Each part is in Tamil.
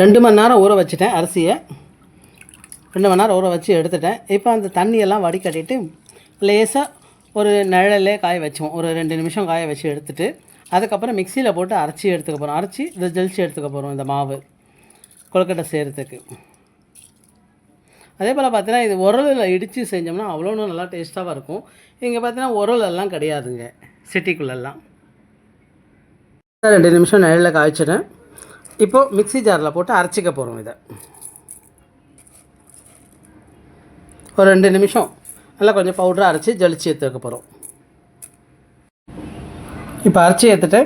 ரெண்டு மணி நேரம் ஊற வச்சுட்டேன் அரிசியை. ரெண்டு மணி நேரம் ஊற வச்சு எடுத்துட்டேன். இப்போ அந்த தண்ணியெல்லாம் வடிகட்டிட்டு லேசாக ஒரு நிழலே காய வச்சோம் ஒரு ரெண்டு நிமிஷம் காய வச்சு எடுத்துட்டு அதுக்கப்புறம் மிக்சியில் போட்டு அரைச்சி எடுத்துக்க போகிறோம் அரைச்சி இதை ஜெலிச்சு எடுத்துக்க போகிறோம் இந்த மாவு. கொழுக்கட்டை செய்கிறதுக்கு அதே போல் பார்த்தீங்கன்னா இது உரலில் இடித்து செஞ்சோம்னா அவ்வளோ நல்லா டேஸ்ட்டாக இருக்கும். இங்கே பார்த்தீங்கன்னா உரலெல்லாம் கிடையாதுங்க. சிட்டிக்குள்ளெல்லாம். ரெண்டு நிமிஷம் நிழலில் காய்ச்சிட்டேன். இப்போது மிக்ஸி ஜாரில் போட்டு அரைச்சிக்க போகிறோம் இதை. ஒரு ரெண்டு நிமிஷம். நல்லா கொஞ்சம் பவுடர் அரைச்சி ஜலிச்சு எடுத்துக்க போகிறோம். இப்போ அரைச்சி ஏற்றுட்டு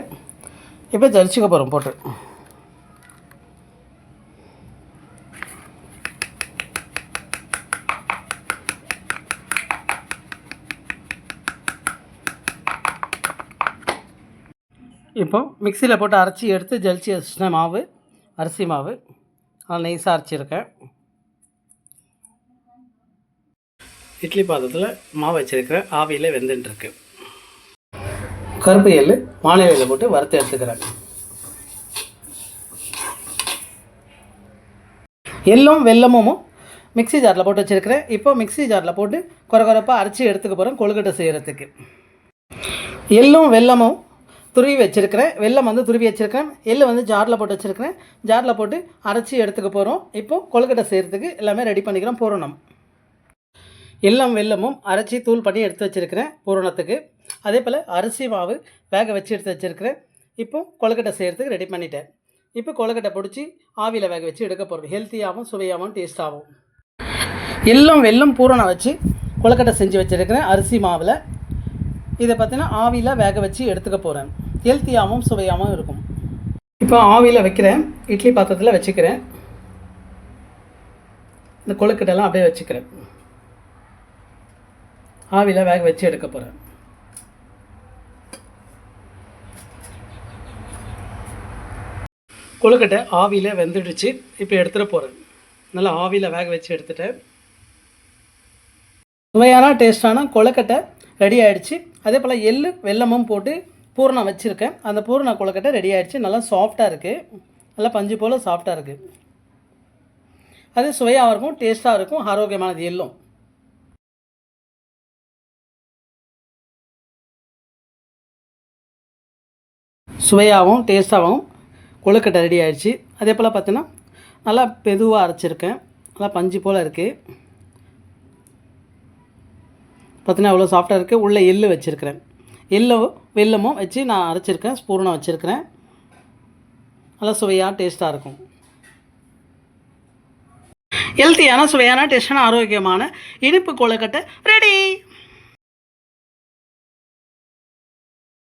இப்போ ஜலிச்சுக்க போகிறோம் போட்டு. இப்போ மிக்சியில் போட்டு அரைச்சி எடுத்து ஜலிச்சு வச்சுட்டேன் மாவு அரிசி மாவு. நான் நைஸாக அரைச்சிருக்கேன். இட்லி பாத்திரத்தில் மாவு வச்சுருக்கிறேன். ஆவியில் வெந்துட்டுருக்கு. கருப்பு எள்ளு மாநிலையில் போட்டு வறுத்து எடுத்துக்கிறேன். எள்ளும் வெல்லமும் மிக்ஸி ஜாரில் போட்டு வச்சுருக்கிறேன். இப்போ மிக்ஸி ஜாரில் போட்டு குறை குறைப்பாக அரைச்சி எடுத்துக்க போகிறேன் கொழுக்கட்டை செய்கிறதுக்கு எள்ளும் வெல்லமும் துருவி வச்சுருக்கிறேன். வெல்லம் வந்து துருவி வச்சுருக்கேன் எள்ளு வந்து ஜாரில் போட்டு வச்சுருக்கிறேன். ஜாரில் போட்டு அரைச்சி எடுத்துக்க போகிறோம் இப்போது கொழுக்கட்டை செய்கிறதுக்கு எல்லாமே ரெடி பண்ணிக்கிறோம் பூரணம். எல்லாம் வெல்லமும் அரைச்சி தூள் பண்ணி எடுத்து வச்சுருக்கிறேன் பூரணத்துக்கு. அதே போல் அரிசி மாவு வேக வச்சு எடுத்து வச்சுருக்கிறேன். இப்போது கொழுக்கட்டை செய்கிறதுக்கு ரெடி பண்ணிட்டேன். இப்போ கொழுக்கட்டை பிடிச்சி ஆவியில் வேக வச்சு எடுக்க போகிறோம் ஹெல்த்தியாகவும் சுவையாகவும் டேஸ்ட்டாகவும் எல்லாம் வெல்லம் பூரணம் வச்சு கொழுக்கட்டை செஞ்சு வச்சுருக்கிறேன் அரிசி மாவில். இதை பார்த்தீங்கன்னா ஆவியில் வேக வச்சு எடுத்துக்க போகிறேன் ஹெல்த்தியாகவும் சுவையாகவும் இருக்கும். இப்போ ஆவியில் வைக்கிறேன். இட்லி பாத்திரத்தில் வச்சுக்கிறேன். இந்த கொழுக்கட்டெல்லாம் அப்படியே வச்சுக்கிறேன். ஆவியில் வேக வச்சு எடுக்க போகிறேன் கொழுக்கட்டை ஆவியில் வெந்துடுச்சு. இப்போ எடுத்துகிட்டு போகிறேன் நல்லா ஆவியில் வேக வச்சு எடுத்துட்டேன். சுவையான டேஸ்டான கொழுக்கட்டை ரெடி ஆகிடுச்சு அதே போல் எள்ளு வெல்லமும் போட்டு பூரணம் வச்சுருக்கேன். அந்த பூரண கொழுக்கட்டை ரெடி ஆகிடுச்சு நல்லா சாஃப்டாக இருக்குது நல்லா பஞ்சு போல் சாஃப்டாக இருக்குது அது சுவையாகவும் இருக்கும் டேஸ்ட்டாக இருக்கும் ஆரோக்கியமானது எள்ளும். சுவையாகவும் டேஸ்ட்டாகவும் கொழுக்கட்டை ரெடி ஆகிடுச்சு அதே போல் பார்த்தீங்கன்னா நல்லா பெதுவாக அரைச்சிருக்கேன். நல்லா பஞ்சு போல் இருக்குது பார்த்தீங்கன்னா அவ்வளோ சாஃப்டாக இருக்குது உள்ளே எள்ளு வச்சுருக்கிறேன். எல்லோ வெல்லமும் வச்சு நான் அரைச்சிருக்கேன் ஸ்பூர்ணம் வச்சுருக்கிறேன். நல்லா சுவையாக டேஸ்ட்டாக இருக்கும். ஹெல்த்தியான சுவையான டேஸ்டான ஆரோக்கியமான இனிப்பு கொழுக்கட்டை ரெடி